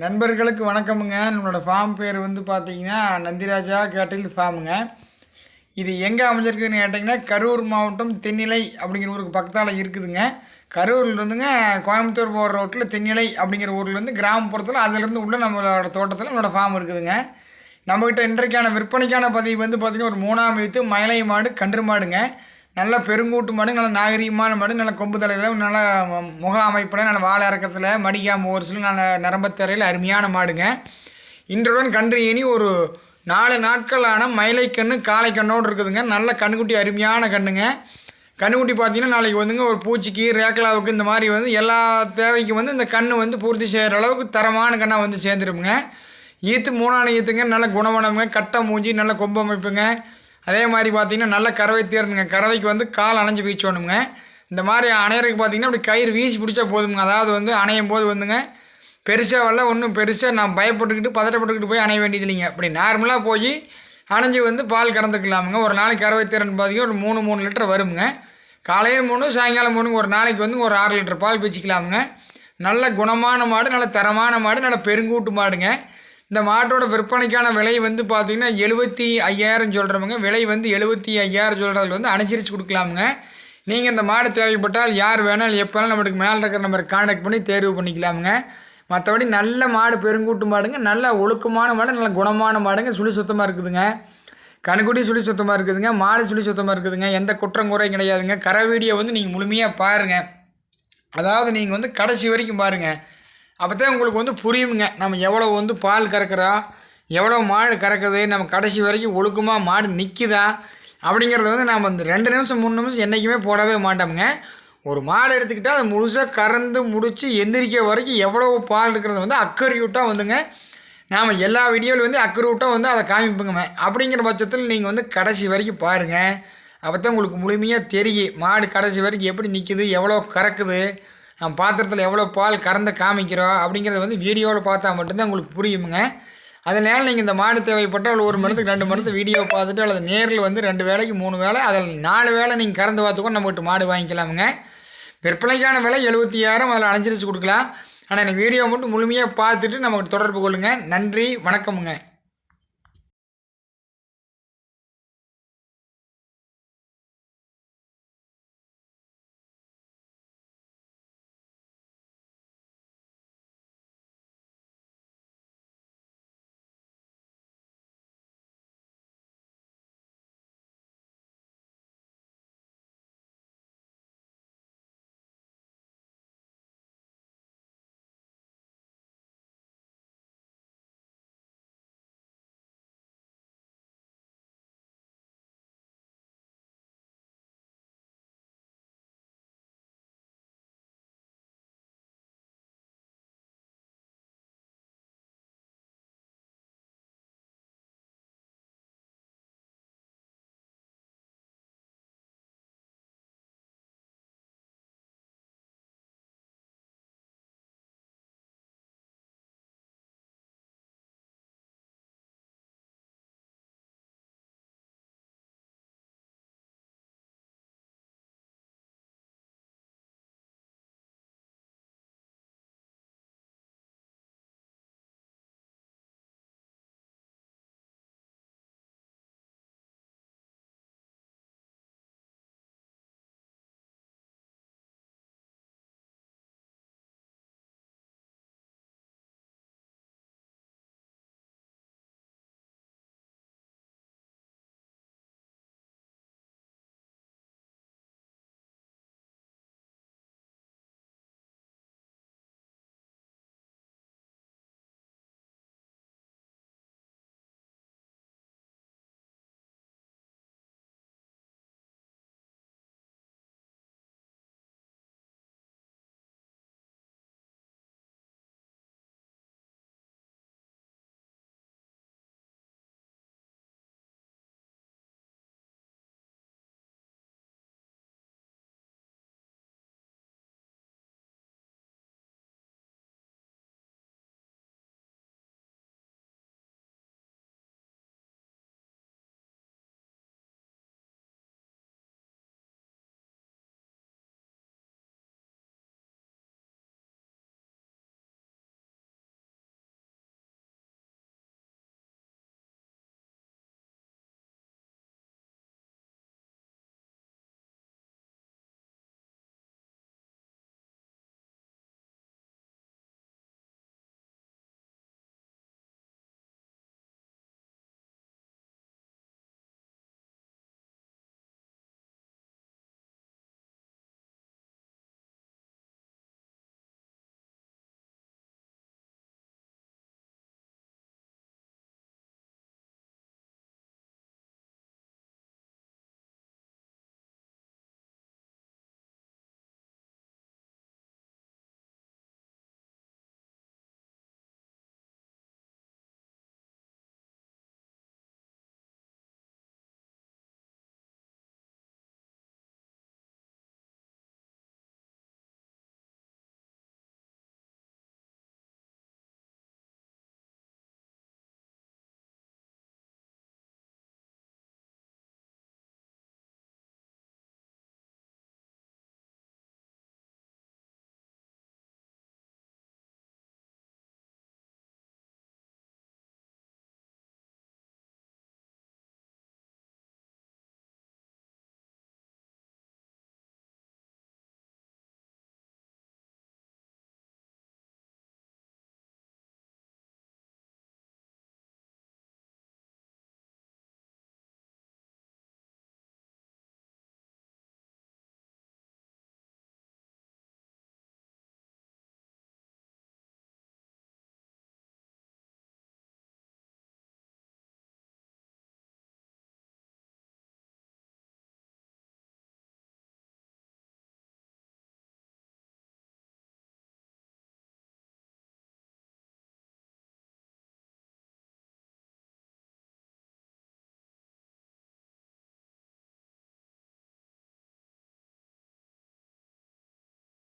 நண்பர்களுக்கு வணக்கமுங்க. நம்மளோட ஃபார்ம் பேர் வந்து பார்த்தீங்கன்னா நந்திராஜா கேட்டில் ஃபார்முங்க இது எங்கே அமைஞ்சிருக்குதுன்னு கேட்டிங்கன்னா கரூர் மாவட்டம் தென்னிலை அப்படிங்கிற ஊருக்கு பக்கத்தால் இருக்குதுங்க. கரூர்லேருந்துங்க கோயம்புத்தூர் போகிற ரோட்டில் தென்னிலை அப்படிங்கிற ஊர்லேருந்து கிராமப்புறத்தில் அதுலேருந்து உள்ள நம்மளோட தோட்டத்தில் நம்மளோட ஃபார்ம் இருக்குதுங்க. நம்மக்கிட்ட இன்றைக்கான விற்பனைக்கான பதிவு வந்து பார்த்திங்கன்னா ஒரு மூணாம் வீத்து மயிலை மாடு கன்று மாடுங்க. நல்ல பெருங்கூட்டு மாடு நல்ல நாகரீகமான மாடு நல்ல கொம்பு தலையில் நல்ல முக அமைப்பில் நல்ல வாழை இறக்கத்தில் மடிக்காம ஒரு சில நல்ல நரம்பத்தரையில் அருமையான மாடுங்க. இன்றுடன் கன்று இனி ஒரு நாலு நாட்களான மயிலை கன்று காளை கண்ணோடு இருக்குதுங்க. நல்ல கண்ணுக்குட்டி அருமையான கண்ணுங்க. கண்ணுக்குட்டி பார்த்தீங்கன்னா நாளைக்கு வந்துங்க ஒரு பூச்சிக்கு ரேக்கலாவுக்கு இந்த மாதிரி வந்து எல்லா தேவைக்கும் வந்து இந்த கன்று வந்து பூர்த்தி செய்கிற அளவுக்கு தரமான கண்ணாக வந்து சேர்ந்துருமுங்க. ஈத்து மூணான ஈத்துங்க நல்ல குணவனமுங்க கட்டை மூஞ்சி நல்ல கொம்பு அமைப்புங்க. அதே மாதிரி பார்த்தீங்கன்னா நல்ல கறவை தேர்ந்துங்க கறவைக்கு வந்து கால் அணைஞ்சு வீச்சோணுங்க இந்த மாதிரி அணையறதுக்கு பார்த்தீங்கன்னா அப்படி கயிறு வீசி பிடிச்சா போதுங்க. அதாவது வந்து அணையும் போது வந்துங்க. பெருசாக வரல ஒன்றும் பெருசாக நான் பயப்பட்டுக்கிட்டு பதட்டப்பட்டுக்கிட்டு போய் அணைய வேண்டியது இல்லைங்க அப்படி நார்மலாக போய் அணைஞ்சு வந்து பால் கறந்துக்கலாமுங்க. ஒரு நாளைக்கு கறவை திறன் பார்த்தீங்கன்னா ஒரு மூணு மூணு லிட்டர் வருமுங்க. காலையில் மூணு சாயங்காலம் மூணு ஒரு நாளைக்கு வந்து ஒரு ஆறு லிட்டர் பால் பிச்சுக்கலாமுங்க நல்ல குணமான மாடு நல்ல தரமான மாடு நல்ல பெருங்கூட்டு மாடுங்க. இந்த மாட்டோட விற்பனைக்கான விலை வந்து பார்த்தீங்கன்னா எழுபத்தி ஐயாயிரம் சொல்கிறவங்க விலை வந்து எழுபத்தி ஐயாயிரம் சொல்கிறதுல வந்து அனுசரித்து கொடுக்கலாமுங்க. நீங்கள் இந்த மாடு தேவைப்பட்டால் யார் வேணாலும் எப்போ வேணாலும் நம்மளுக்கு மேலே இருக்கிற நம்பருக்கு காண்டாக்ட் பண்ணி தேர்வு பண்ணிக்கலாமுங்க. மற்றபடி நல்ல மாடு பெருங்கூட்டு மாடுங்க நல்ல ஒழுக்கமான மாடு நல்ல குணமான மாடுங்க சுழி சுத்தமாக இருக்குதுங்க. கணுக்குட்டி சுழி சுத்தமாக இருக்குதுங்க மாடு சுழி சுத்தமாக இருக்குதுங்க எந்த குற்றம் குறையும் கிடையாதுங்க. கரை வீடியோ வந்து நீங்கள் முழுமையாக பாருங்கள் அதாவது நீங்கள் வந்து கடைசி வரைக்கும் பாருங்கள் அப்போ தான் உங்களுக்கு வந்து புரியுங்க நம்ம எவ்வளோ வந்து பால் கறக்கிறோம் எவ்வளோ மாடு கறக்குது நம்ம கடைசி வரைக்கும் ஒழுக்கமாக மாடு நிற்குதா அப்படிங்கிறத வந்து நாம் இந்த ரெண்டு நிமிஷம் மூணு நிமிஷம் என்றைக்குமே போடவே மாட்டோமுங்க. ஒரு மாடு எடுத்துக்கிட்டால் அதை முழுசாக கறந்து முடித்து எந்திரிக்க வரைக்கும் எவ்வளோ பால் இருக்கிறத வந்து அக்கறியூட்டாக வந்துங்க. நாம் எல்லா வீடியோவில் வந்து அக்கறியூட்டாக வந்து அதை காமிப்புங்க. அப்படிங்கிற பட்சத்தில் நீங்கள் வந்து கடைசி வரைக்கும் பாருங்கள் அப்போ தான் உங்களுக்கு முழுமையாக தெரியும். மாடு கடைசி வரைக்கும் எப்படி நிற்குது எவ்வளோ கறக்குது நம்ம பாத்திரத்தில் எவ்வளோ பால் கறந்து காமிக்கிறோம் அப்படிங்கிறத வந்து வீடியோவில் பார்த்தா மட்டும்தான் உங்களுக்கு புரியுமுங்க. அதனால் நீங்கள் இந்த மாடு தேவைப்பட்டால் ஒரு மணத்துக்கு ரெண்டு மணத்துக்கு வீடியோ பார்த்துட்டு அல்லது நேரில் வந்து ரெண்டு வேலைக்கு மூணு வேலை அதில் நாலு வேலை நீங்கள் கறந்து பார்த்துக்கோ நம்மகிட்ட மாடு வாங்கிக்கலாமுங்க. விற்பனைக்கான விலை எழுபத்தி ஆயிரம் அதில் அனுசரித்து கொடுக்கலாம். ஆனால் எனக்கு வீடியோ மட்டும் முழுமையாக பார்த்துட்டு நமக்கு தொடர்பு கொள்ளுங்கள் நன்றி வணக்கமுங்க.